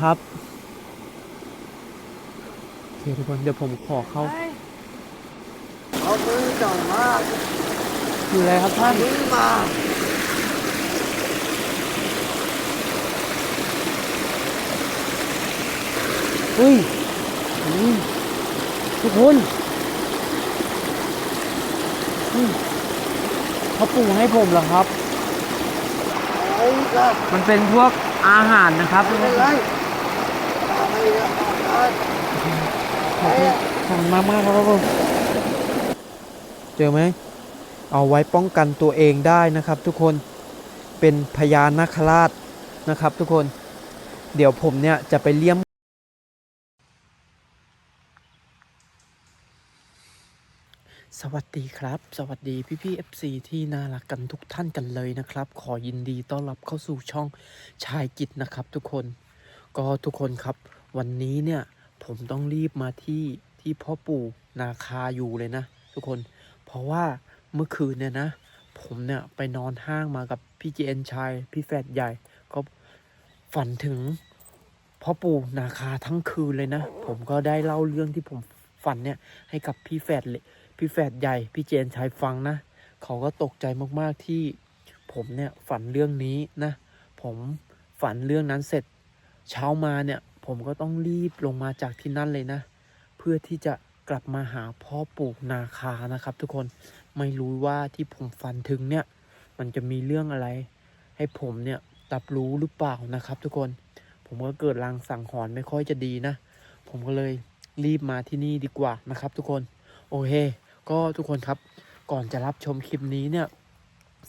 ครับโอเคทุกคนเดี๋ยวผมขอเข้าเอามือจ่อมาอยู่อะไรครับท่านมือมาเฮ้ยอุ้ยทุกคนเฮ้ยเขาปรุงให้ผมเหรอครับไอ้ก็มันเป็นพวกอาหารนะครับไม่เป็นไร ห่ามได้ขอบคุณขอบคุณมากมากครับผมเจอไหม เอาไว้ป้องกันตัวเองได้นะครับ ทุกคน เป็นพญานาคราชนะครับ ทุกคน เดี๋ยวผมเนี่ยจะไปเลี่ยมสวัสดีครับ สวัสดีพี่พี่ FC ที่น่ารักกันทุกท่านกันเลยนะครับ ขอยินดีต้อนรับเข้าสู่ช่องชายกิจนะครับ ทุกคน ก็ทุกคนครับ วันนี้เนี่ยผมต้องรีบมาที่ที่พ่อปู่นาคาอยู่เลยนะ ทุกคน เพราะว่าเมื่อคืนเนี่ยนะ ผมเนี่ยไปนอนห้างมากับพี่เจนชาย พี่แฝดใหญ่ ก็ฝันถึงพ่อปู่นาคาทั้งคืนเลยนะ ผมก็ได้เล่าเรื่องที่ผมฝันเนี่ยให้กับพี่แฝดเล็กพี่แฝดใหญ่ พี่เจนชายฟังนะ เขาก็ตกใจมากๆที่ผมเนี่ยฝันเรื่องนี้นะ ผมฝันเรื่องนั้นเสร็จ เช้ามาเนี่ย ผมก็ต้องรีบลงมาจากที่นั่นเลยนะ เพื่อที่จะกลับมาหาพ่อปู่นาคานะครับ ทุกคนไม่รู้ว่าที่ผมฝันถึงเนี่ย มันจะมีเรื่องอะไร ให้ผมเนี่ยรับรู้หรือเปล่านะครับ ทุกคนผมก็เกิดลางสังหรณ์ไม่ค่อยจะดีนะ ผมก็เลยรีบมาที่นี่ดีกว่านะครับ ทุกคนโอเคก็ทุกคนครับ ก่อนจะรับชมคลิปนี้เนี่ย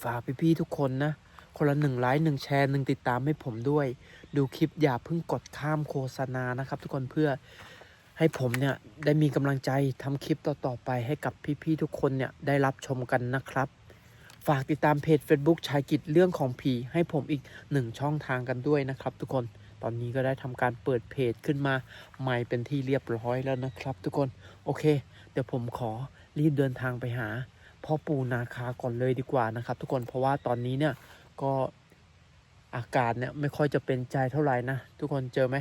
ฝากพี่ๆทุกคนนะ คนละหนึ่งไลค์หนึ่งแชร์หนึ่งติดตามให้ผมด้วย ดูคลิปอย่าเพิ่งกดข้ามโฆษณานะครับ ทุกคนเพื่อให้ผมเนี่ยได้มีกำลังใจทำคลิปต่อๆไปให้กับพี่ๆทุกคนเนี่ยได้รับชมกันนะครับ ฝากติดตามเพจ Facebook ชายกิจเรื่องของผีให้ผมอีกหนึ่งช่องทางกันด้วยนะครับ ทุกคนตอนนี้ก็ได้ทำการเปิดเพจขึ้นมาใหม่เป็นที่เรียบร้อยแล้วนะครับ ทุกคนโอเค เดี๋ยวผมขอรีบเดินทางไปหาพ่อปู่นาคาก่อนเลยดีกว่านะครับ ทุกคนเพราะว่าตอนนี้เนี่ยก็ อากาศเนี่ยไม่ค่อยจะเป็นใจเท่าไหร่นะ ทุกคนเจอไหม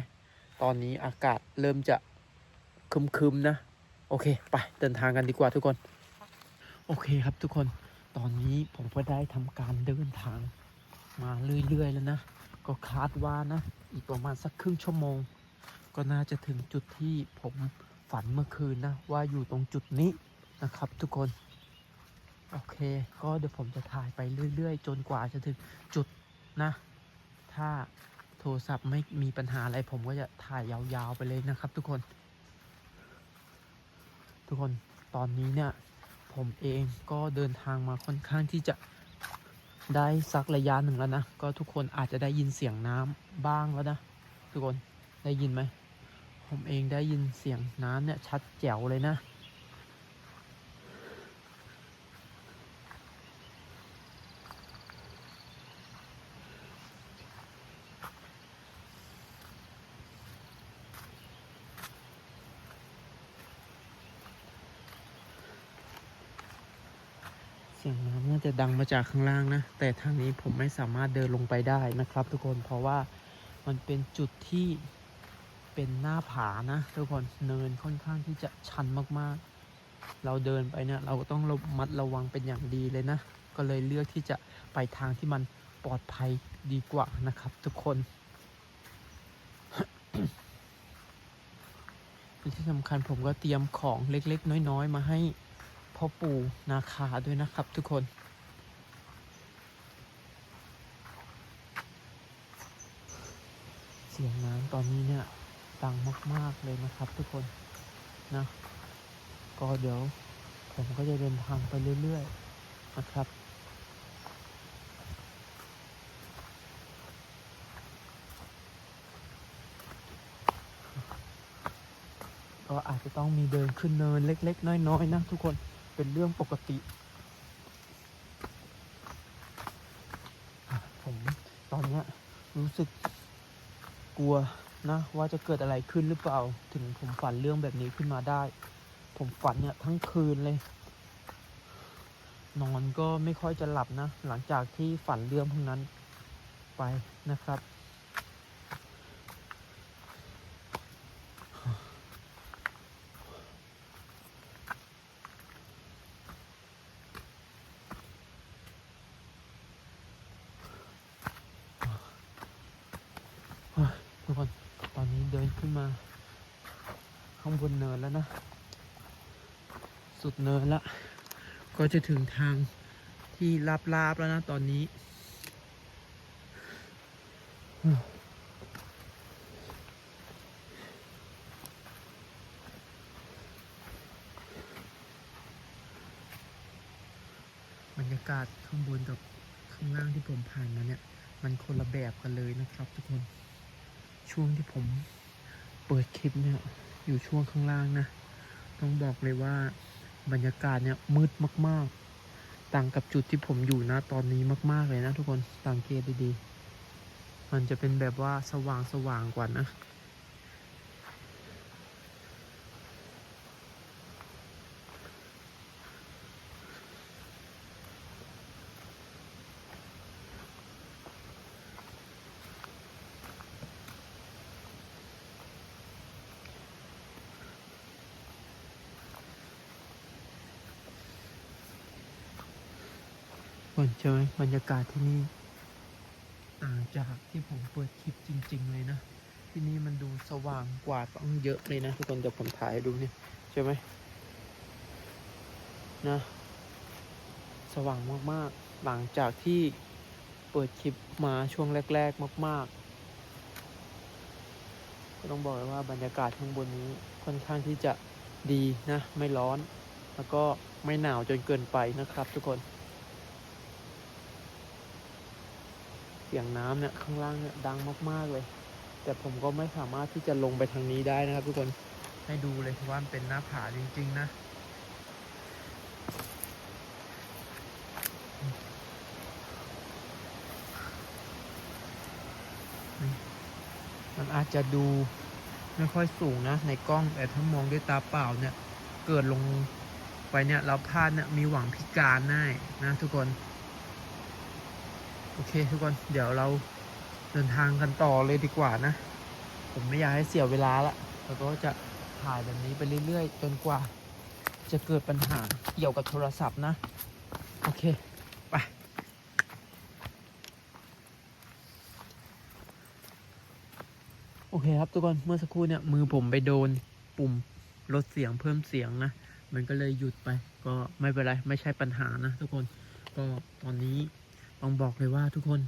ตอนนี้อากาศเริ่มจะคึมๆนะ โอเค ไปเดินทางกันดีกว่าทุกคน โอเคครับทุกคน ตอนนี้ผมก็ได้ทำการเดินทางมาเรื่อยๆแล้วนะ ก็คาดว่านะ อีกประมาณสักครึ่งชั่วโมง ก็น่าจะถึงจุดที่ผมฝันเมื่อคืนนะ ว่าอยู่ตรงจุดนี้นะครับ ทุกคน โอเค ก็เดี๋ยวผมจะถ่ายไปเรื่อย ๆ จนกว่าจะถึงจุดนะ ถ้าโทรศัพท์ไม่มีปัญหาอะไรผมก็จะถ่ายยาวๆไปเลยนะครับ ทุกคน ทุกคนตอนนี้เนี่ย ผมเองก็เดินทางมาค่อนข้างที่จะได้สักระยะหนึ่งแล้วนะ ก็ทุกคนอาจจะได้ยินเสียงน้ำบ้างแล้วนะ ทุกคนได้ยินไหม ผมเองได้ยินเสียงน้ำเนี่ยชัดแจ๋วเลยนะ เสียงน้ำน่า จะดังมาจากข้างล่างนะ แต่ทางนี้ผมไม่สามารถเดินลงไปได้นะครับ ทุกคนเพราะว่ามันเป็นจุดที่เป็นหน้าผานะ ทุกคนเนินค่อนข้างที่จะชันมากๆ เราเดินไปเนี่ยเราก็ต้องระมัดระวังเป็นอย่างดีเลยนะ ก็เลยเลือกที่จะไปทางที่มันปลอดภัยดีกว่านะครับ ทุกคนที่สำคัญผมก็เตรียมของเล็กๆ น้อย ๆ มาให้พ่อปู่นาคาด้วยนะครับทุกคน เสียงน้ำ ตอนนี้เนี่ยดังมาก ๆ เลยนะครับ ทุกคนนะก็เดี๋ยวผมก็จะเดินทางไปเรื่อย ๆ นะครับก็อาจจะต้องมีเดินขึ้นเนินเล็ก ๆ น้อยๆนะทุกคนเป็นเรื่องปกติ ผมตอนนี้รู้สึก กลัวนะว่าจะเกิดอะไรขึ้นหรือเปล่า ถึงผมฝันเรื่องแบบนี้ขึ้นมาได้ ผมฝันเนี่ยทั้งคืนเลย นอนก็ไม่ค่อยจะหลับนะ หลังจากที่ฝันเรื่องพวกนั้นไปนะครับ นี้เดินขึ้นมา ข้างบนเนินแล้วนะ สุด เนินละ ก็จะถึงทางที่ลาบๆแล้วนะตอนนี้ บรรยากาศข้างบนกับข้างล่างที่ผมผ่านมาเนี่ย มันคนละแบบกันเลยนะครับทุกคน ช่วงที่ผมเปิดคลิปเนี่ย อยู่ช่วงข้างล่างนะ ต้องบอกเลยว่า บรรยากาศเนี่ยมืดมาก ๆ ต่างกับจุดที่ผมอยู่นะตอนนี้มาก ๆ เลยนะทุกคนสังเกตดี ๆ มันจะเป็นแบบว่าสว่างสว่างกว่านะ คนใช่ไหมบรรยากาศที่นี่ต่างจากที่ผมเปิดคลิปจริง ๆ เลยนะ ที่นี่มันดูสว่างกว่าต้องเยอะเลยนะทุกคนเดี๋ยวผมถ่ายดูเนี่ยใช่ไหมนะ สว่างมากๆ หลังจากที่เปิดคลิปมาช่วงแรก ๆ มาก ๆ ก็ต้องบอกเลยว่าบรรยากาศข้างบนนี้ค่อนข้างที่จะดีนะ ไม่ร้อน แล้วก็ไม่หนาวจนเกินไปนะครับทุกคน สียงน้ำเนี่ยข้างล่างเนี่ยดังมาก ๆเลย แต่ผมก็ไม่สามารถที่จะลงไปทางนี้ได้นะครับ ทุกคนให้ดูเลยว่ามันเป็นหน้าผาจริง ๆ นะมันอาจจะดูไม่ค่อยสูงนะ ในกล้องแต่ถ้ามองด้วยตาเปล่าเนี่ย เกิดลงไปเนี่ยเราพลาดเนี่ยมีหวังพิการได้นะทุกคน อเคทุกคนเดี๋ยวเราเดินทางกันต่อเลยดีกว่านะ ผมไม่อยากให้เสียเวลาละแล้วก็จะถ่ายแบบนี้ไปเรื่อยๆ จนกว่า จะเกิดปัญหาเกี่ยวกับโทรศัพท์นะ โอเค ไป โอเคครับทุกคนเมื่อสักครู่เนี่ยมือผมไปโดนปุ่มลดเสียงเพิ่มเสียงนะ มันก็เลยหยุดไป ก็ไม่เป็นไร ไม่ใช่ปัญหานะทุกคน ก็ตอนนี้ ต้องบอกเลยว่าทุกคน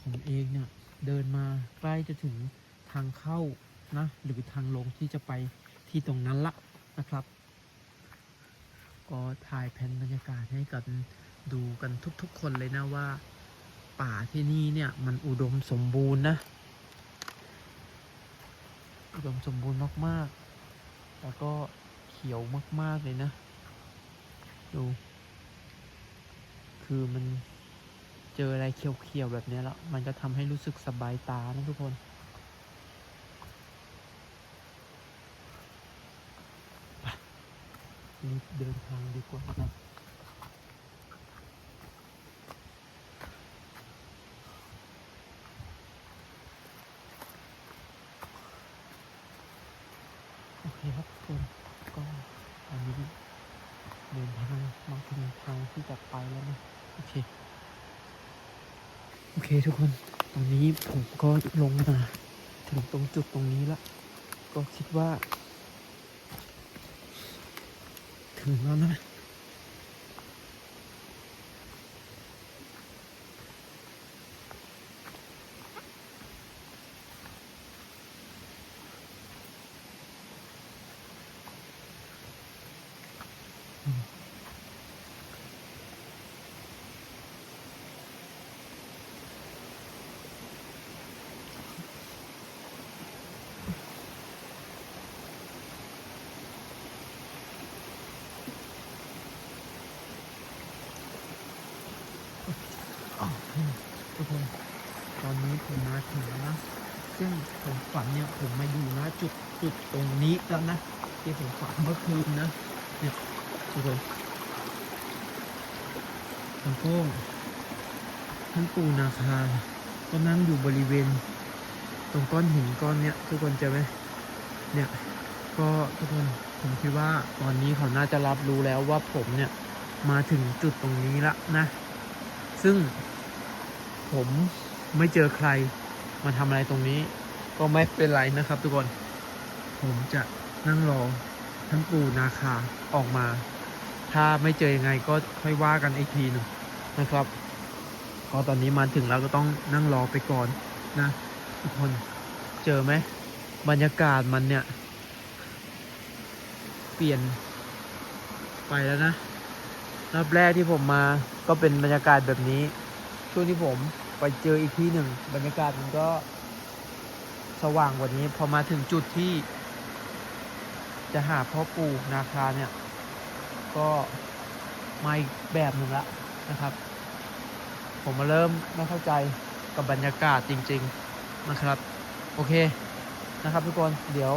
ผมเองเนี่ยเดินมาใกล้จะถึงทางเข้านะหรือทางลงที่จะไปที่ตรงนั้นละนะครับ ก็ถ่ายแผนบรรยากาศให้กันดูกันทุกๆ คนเลยนะว่า ป่าที่นี่เนี่ยมันอุดมสมบูรณ์นะ อุดมสมบูรณ์มากๆ แล้วก็เขียวมากๆเลยนะ ดู คือมัน เจออะไรเขียวๆแบบนี้แล้ว มันจะทำให้รู้สึกสบายตานะทุกคน รีบเดินทางดีกว่านะโอเคครับทุกคนก็ตอนนี้เดินทางมาถึงทางที่จะไปแล้วนะ โอเค โอเค ทุกคน ตอนนี้ผมก็ลงมาถึงตรงจุดตรงนี้ละ ก็คิดว่า ถึงแล้วนะ อ้าวทุก คน ตอนนี้ผมมาถึงแล้วนะซึ่งผมฝันเนี่ยผมมาอยู่นะจุดจุดตรงนี้แล้วนะที่ผมฝันเมื่อคืนนะเนี่ยทุกคนแล้วก็ท่านปูนาคาก็นั่งอยู่บริเวณ ตรงก้อนหินก้อนเนี้ยทุกคนจอไหมเนี่ยก็ทุกคนผมคิดว่าตอนนี้เขาน่าจะรับรู้แล้วว่าผมเนี่ยมาถึงจุดตรงนี้ละนะ ซึ่ง ผมไม่เจอใครมาทำอะไรตรงนี้ ก็ไม่เป็นไรนะครับ ทุกคน ผมจะนั่งรอท่านปู่นาคาออกมา ถ้าไม่เจอยังไงก็ค่อยว่ากันอีกทีหนึ่งนะครับ ก็ตอนนี้มาถึงแล้วก็ต้องนั่งรอไปก่อนนะ ทุกคนเจอไหมบรรยากาศมันเนี่ย เปลี่ยนไปแล้วนะรอบแรกที่ผมมาก็เป็นบรรยากาศแบบนี้ ช่วงที่ผม ไปเจออีกที่หนึ่งบรรยากาศมันก็สว่างกว่านี้พอมาถึงจุดที่ จะหาพ่อปู่นาคาเนี่ย ก็มาอีกแบบหนึ่งละนะครับ ผมมาเริ่มไม่เข้าใจกับบรรยากาศจริง ๆนะครับ โอเคนะครับทุกคนเดี๋ยว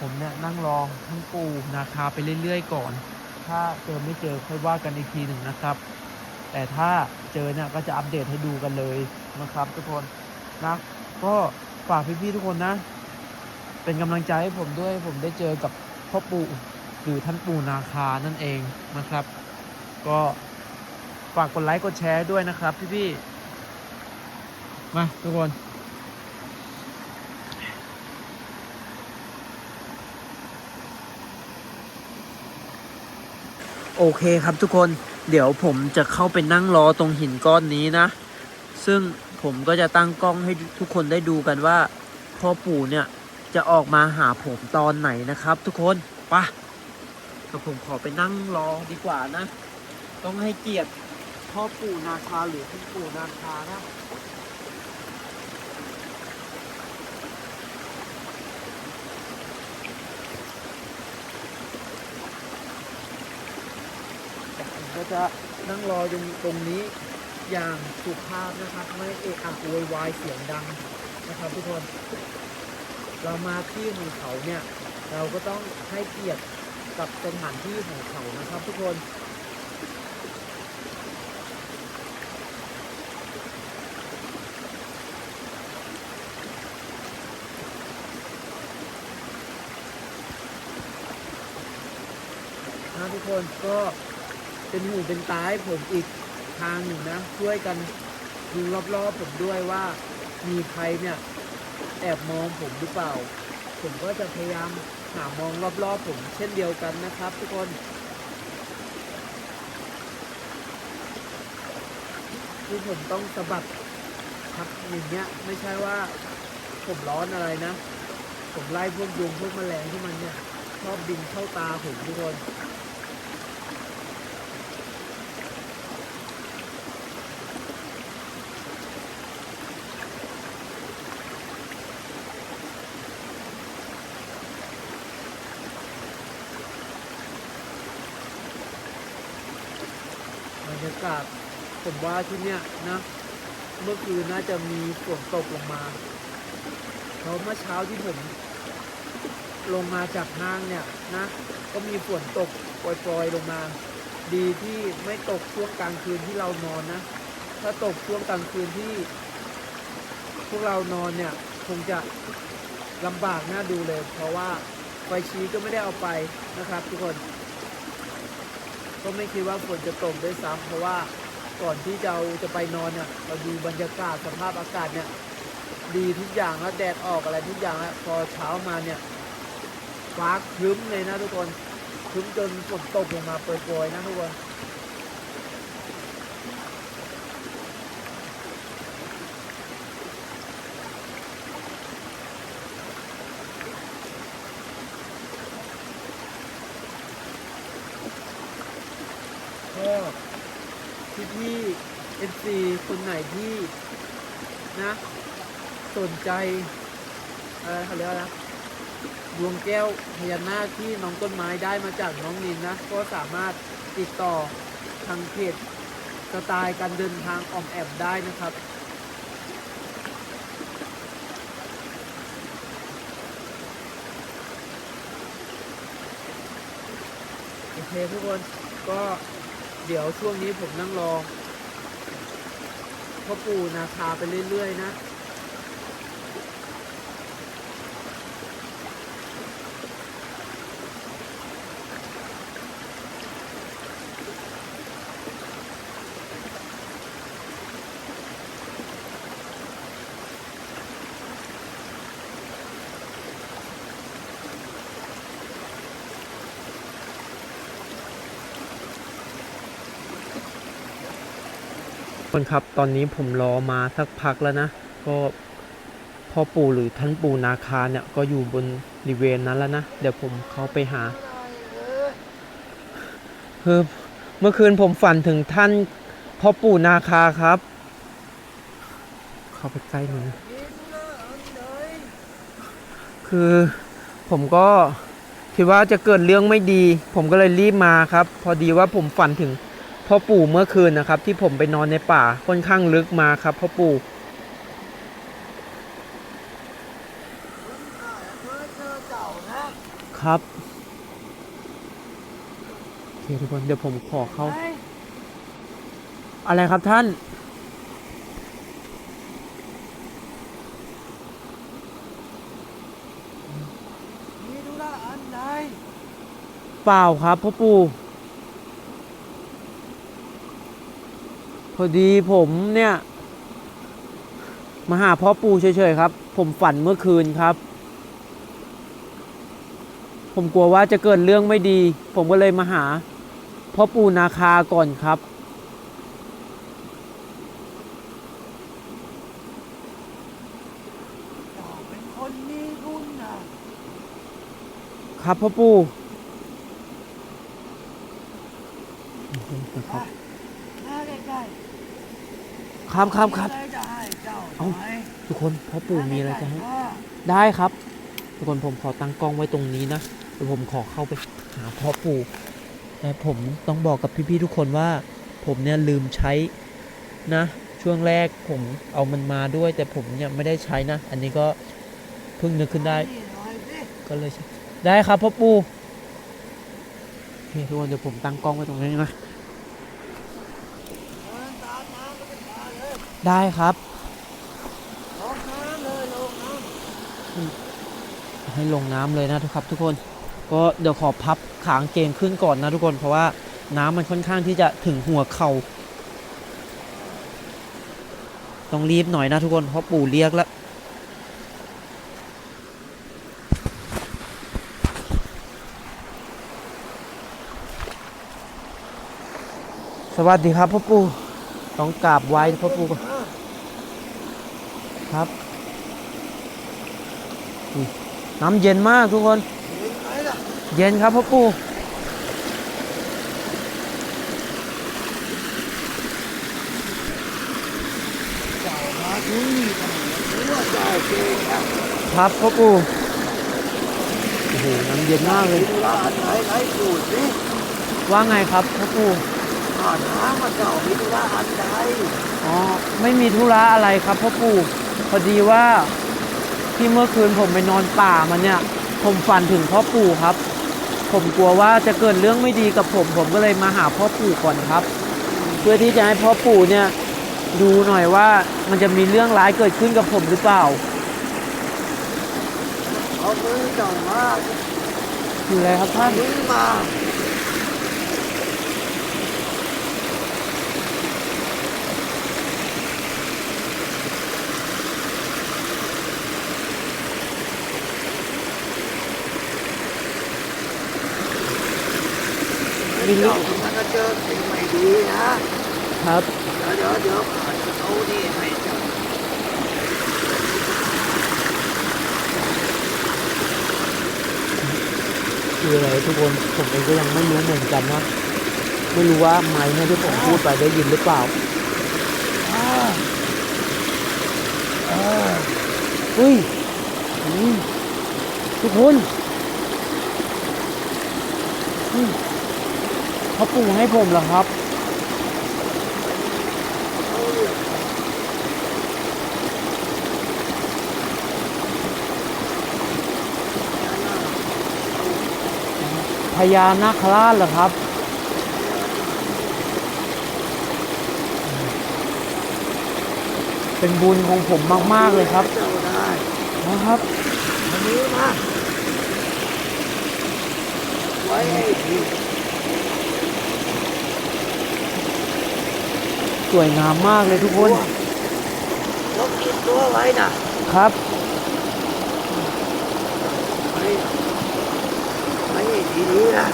ผมเนี่ยนั่งรอท่านปู่นาคาไปเรื่อยๆก่อน ถ้าเจอไม่เจอค่อยว่ากันอีกทีหนึ่งนะครับ แต่ถ้า เจอเนี่ยก็จะอัปเดตให้ดูกันเลยนะครับ ทุกคนนะก็ฝากพี่ๆทุกคนนะ เป็นกำลังใจให้ผมด้วยผมได้เจอกับพ่อปู่หรือท่านปู่นาคานั่นเองนะครับ ก็ฝากกดไลค์กดแชร์ด้วยนะครับ พี่ๆมาทุกคนโอเคครับทุกคน เดี๋ยวผมจะเข้าไปนั่งรอตรงหินก้อนนี้นะ ซึ่งผมก็จะตั้งกล้องให้ทุกคนได้ดูกันว่า พ่อปู่เนี่ยจะออกมาหาผมตอนไหนนะครับ ทุกคนไปะแต่ผมขอไปนั่งรอดีกว่านะ ต้องให้เกียรติพ่อปู่นาคาหรือท่านปู่นาคานะ ก็จะนั่งรออยู่ตรงนี้อย่างสุภาพนะครับ ไม่เอะอะโวยวายเสียงดังนะครับ ทุกคน เรามาที่ของเขาเนี่ย เราก็ต้องให้เกียรติกับสถานที่ของเขานะครับ ทุกคนนะทุกคนก็ เป็นหูเป็นตาให้ผมอีกทางหนึ่งนะ ช่วยกันดูรอบๆผมด้วยว่ามีใครเนี่ย แอบมองผมหรือเปล่า ผมก็จะพยายามหามองรอบๆผมเช่นเดียวกันนะครับ ทุกคนที่ผมต้องสะบัดครับอย่างเงี้ยไม่ใช่ว่าผมร้อนอะไรนะ ผมไล่พวกยุงพวกแมลงที่มันเนี่ยชอบบินเข้าตาผมทุกคนากาศผมว่าที่เนี้ยนะ เมื่อคืนน่าจะมีฝนตกลงมาเพราะเมื่อเช้าที่ผม ลงมาจากห้างเนี่ยนะ ก็มีฝนตกปล่อยๆลงมา ดีที่ไม่ตกช่วงกลางคืนที่เรานอนนะ ถ้าตกช่วงกลางคืนที่ พวกเรานอนเนี่ยคงจะลำบากน่าดูเลย เพราะว่าไฟชี้ก็ไม่ได้เอาไปนะครับ ทุกคน ก็ไม่คิดว่าฝนจะตกด้วยซ้ำเพราะว่าก่อนที่เราจะไปนอนเนี่ยเราดูบรรยากาศสภาพอากาศเนี่ยดีทุกอย่างแล้วแดดออกอะไรทุกอย่างแล้วพอเช้ามาเนี่ยฟ้าครึ้มเลยนะทุกคนครึ้มจนฝนตกลงมาโปรยๆนะทุกคนก็พี่พี่ เอฟซีคนไหนที่นะ สนใจอะไรเขาเรียกว่าอะไรดวงแก้วพญานาคที่น้องต้นไม้ได้มาจากน้องนินนะ ก็สามารถติดต่อทางเพจสไตล์การเดินทางออมแอบได้นะครับโอเคทุกคนก็เดี๋ยวช่วงนี้ผมนั่งรอ พ่อปู่นาคาไปเรื่อยๆนะ คนครับตอนนี้ผมรอมาสักพักแล้วนะ ก็พ่อปู่หรือท่านปู่นาคาเนี่ยก็อยู่บนบริเวณนั้นแล้วนะ เดี๋ยวผมเข้าไปหาคือเมื่อคืนผมฝันถึงท่านพ่อปู่นาคาครับ เข้าไปใกล้หน่อยคือผมก็คิดว่าจะเกิดเรื่องไม่ดี ผมก็เลยรีบมาครับ พอดีว่าผมฝันถึง พ่อปู่เมื่อคืนนะครับ ที่ผมไปนอนในป่าค่อนข้างลึกมาครับพ่อปู่ครับโอเคทุกคนเดี๋ยวผมขอเข้า อะไรครับท่าน มีธุระอันใดเปล่าครับพ่อปู่ พ อดีผมเนี่ยมาหาพ่อปู่เฉยๆครับ ผมฝันเมื่อคืนครับ ผมกลัวว่าจะเกิดเรื่องไม่ดี ผมก็เลยมาหาพ่อปู่นาคาก่อนครับ เป็นคนมีบุญนะครับพ่อปู่มาใกล้ ครับๆครับครับมีอะไจะให้เจ้าเอ้าไหมทุกคนพ่อปู่มีอะไรจะให้มาได้ครับ ทุกคนผมขอตั้งกล้องไว้ตรงนี้นะเดี๋ยวผมขอเข้าไปหาพ่อปู่แต่ผมต้องบอกกับพี่ๆทุกคนว่า ผมเนี่ยลืมใช้นะ ช่วงแรกผมเอามันมาด้วย แต่ผมเนี่ยไม่ได้ใช้นะ อันนี้ก็เพิ่งนึกขึ้นได้นี่หน่อยสิก็เลยใช้ได้ครับพ่อปู่โอเคทุกคนเดี๋ยวผมตั้งกล้องไว้ตรงนี้นะ เดินตามน้ำก็ไปมาเลย ได้ครับ ลงน้ำเลยลงน้ให้ลงน้ำเลยนะทุกครับ ทุกคน ก็เดี๋ยวขอพับขางเกงขึ้นก่อนนะทุกคน เพราะว่าน้ำมันค่อนข้างที่จะถึงหัวเข่า ต้องรีบหน่อยนะทุกคน เพราะปู่เรียกแล้ว สวัสดีครับพ่อปู่ต้องกราบไหว้พ่อปู่ก่อน ครับอุ๊ยน้ำเย็นมากทุกคนเห็นไหมล่ะเย็นครับพ่อปู่เจ้ามาที่นี่ทำไมรู้ว่าเจ้าเก่งนะครับพ่อปู่โอ้โหน้ำเย็นมากเลมียธุระอันไหนไหนพูดสิว่าไงครับพ่อปู่ข้าถามว่าเจ้ามีธุระอันใดอ๋อไม่มีธุระอะไรครับพ่อปู่ พอดีว่าที่เมื่อคืนผมไปนอนป่ามันเนี่ย ผมฝันถึงพ่อปู่ครับ ผมกลัวว่าจะเกิดเรื่องไม่ดีกับผม ผมก็เลยมาหาพ่อปู่ก่อนครับ เพื่อที่จะให้พ่อปู่เนี่ยดูหน่อยว่ามันจะมีเรื่องร้ายเกิดขึ้นกับผมหรือเปล่าเอามือเจ้ามาคืออะไรครับท่านมือมา มีเรื่เจ้าองมันจะเจอสิ่งไม่ดีนะครับเดี๋ยวเดี๋ยวเดี๋ยวข้าจะเอานี่ให้เจ้าคืออะไรทุกคนผมเองก็ยังไม่รู้เหมือนกันนะไม่รู้ว่าไม้เนี่ยที่ผมพูดไปได้ยินหรือเปล่าอ่าอ่าเฮ้ยอืมทุกคนอืม เขาปลูกให้ผมเหรอครับเอาเรื่องพญานาคราชเหรอครับเป็นบุญของผมมาก ๆ เลยครับเจ้าได้นะครับอันนี้มาไว้ให้ดี สวยงามมากเลยทุกคนยกกินตัวไว้นะครับไว้ไว้ให้ดีๆนะ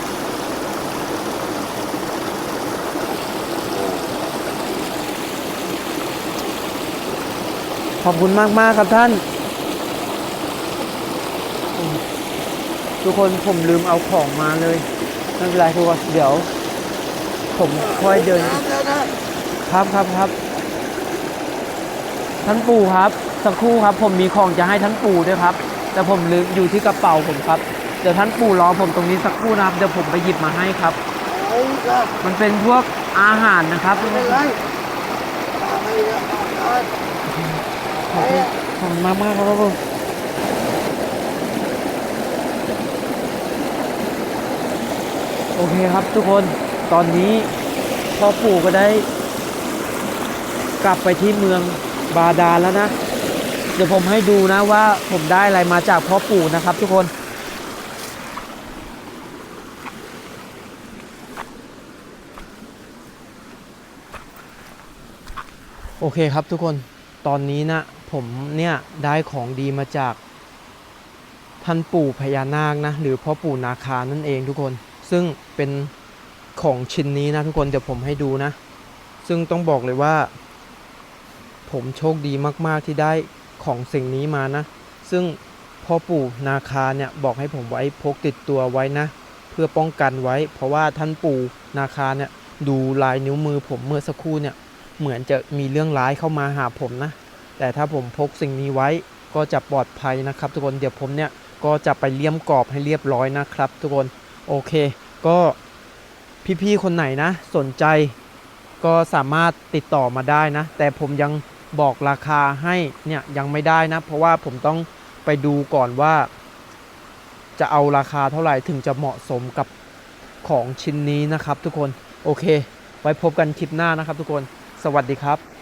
ขอบคุณมากมากๆครับท่านอืมทุกคนผมลืมเอาของมาเลยไม่เป็นไรทุกคนเดี๋ยว ผมค่อยเดินน้ำแล้วนะ ครับครับครับ ท่านปู่ครับ สักครู่ครับ ผมมีของจะให้ท่านปู่ด้วยครับ แต่ผมลืมอยู่ที่กระเป๋าผมครับ เดี๋ยวท่านปู่รอผมตรงนี้สักครู่นะครับ เดี๋ยวผมไปหยิบมาให้ครับ เอาละมันเป็นพวกอาหารนะครับ ไม่เป็นไรเอาไปแล้วเอาไปขอบคุณขอบคุณมากมากๆครับผมโอเคครับทุกคน ตอนนี้พ่อปู่ก็ได้ กลับไปที่เมืองบาดาลแล้วนะ เดี๋ยวผมให้ดูนะว่าผมได้อะไรมาจากพ่อปู่นะครับทุกคน โอเคครับทุกคนตอนนี้นะผมเนี่ยได้ของดีมาจากท่านปู่พญานาคนะหรือพ่อปู่นาคานั่นเองทุกคน ซึ่งเป็นของชิ้นนี้นะทุกคนเดี๋ยวผมให้ดูนะ ซึ่งต้องบอกเลยว่า ผมโชคดีมากๆที่ได้ของสิ่งนี้มานะ ซึ่งพ่อปู่นาคาเนี่ยบอกให้ผมไว้พกติดตัวไว้นะ เพื่อป้องกันไว้ เพราะว่าท่านปู่นาคาเนี่ยดูลายนิ้วมือผมเมื่อสักครู่เนี่ยเหมือนจะมีเรื่องร้ายเข้ามาหาผมนะ แต่ถ้าผมพกสิ่งนี้ไว้ก็จะปลอดภัยนะครับ ทุกคนเดี๋ยวผมเนี่ยก็จะไปเลี่ยมกรอบให้เรียบร้อยนะครับ ทุกคนโอเค ก็พี่ๆคนไหนนะ สนใจก็สามารถติดต่อมาได้นะ แต่ผมยัง บอกราคาให้เนี่ยยังไม่ได้นะ เพราะว่าผมต้องไปดูก่อนว่า จะเอาราคาเท่าไหร่ถึงจะเหมาะสมกับของชิ้นนี้นะครับ ทุกคนโอเค ไว้พบกันคลิปหน้านะครับ ทุกคน สวัสดีครับ